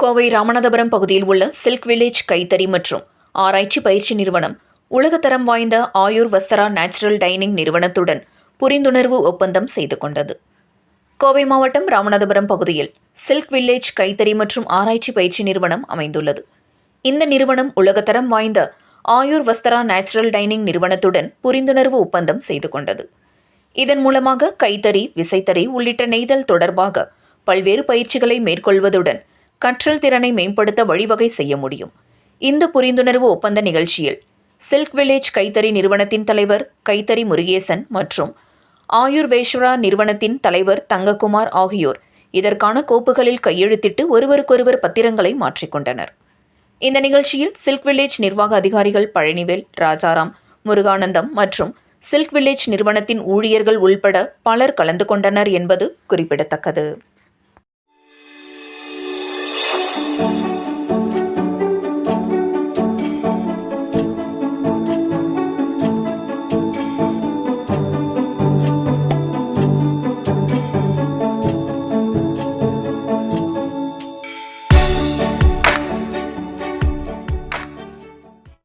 கோவை ராமநாதபுரம் பகுதியில் உள்ள silk village கைத்தறி மற்றும் ஆராய்ச்சி பயிற்சி நிறுவனம் உலகத்தரம் வாய்ந்த ஆயுர் வஸ்தரா நேச்சுரல் டைனிங் நிறுவனத்துடன் புரிந்துணர்வு ஒப்பந்தம் செய்து கொண்டது. கோவை மாவட்டம் ராமநாதபுரம் பகுதியில் சில்க் வில்லேஜ் கைத்தறி மற்றும் ஆராய்ச்சி பயிற்சி நிறுவனம் அமைந்துள்ளது. இந்த நிறுவனம் உலகத்தரம் வாய்ந்த ஆயுர் வஸ்தரா நேச்சுரல் டைனிங் நிறுவனத்துடன் புரிந்துணர்வு ஒப்பந்தம் செய்து கொண்டது. இதன் மூலமாக கைத்தறி விசைத்தறி உள்ளிட்ட நெய்தல் தொடர்பாக பல்வேறு பயிற்சிகளை மேற்கொள்வதுடன் கற்றல் திறனை மேம்படுத்த வழிவகை செய்ய முடியும். இந்த புரிந்துணர்வு ஒப்பந்த நிகழ்ச்சியில் சில்க் வில்லேஜ் கைத்தறி நிறுவனத்தின் தலைவர் கைத்தறி முருகேசன் மற்றும் ஆயுர்வேஸ்வரா நிறுவனத்தின் தலைவர் தங்கக்குமார் ஆகியோர் இதற்கான கோப்புகளில் கையெழுத்திட்டு ஒருவருக்கொருவர் பத்திரங்களை மாற்றிக்கொண்டனர் இந்த நிகழ்ச்சியில் சில்க் வில்லேஜ் நிர்வாக அதிகாரிகள் பழனிவேல் ராஜாராம் முருகானந்தம் மற்றும் சில்க் வில்லேஜ் நிறுவனத்தின் ஊழியர்கள் உள்பட பலர் கலந்து கொண்டனர் என்பது குறிப்பிடத்தக்கது.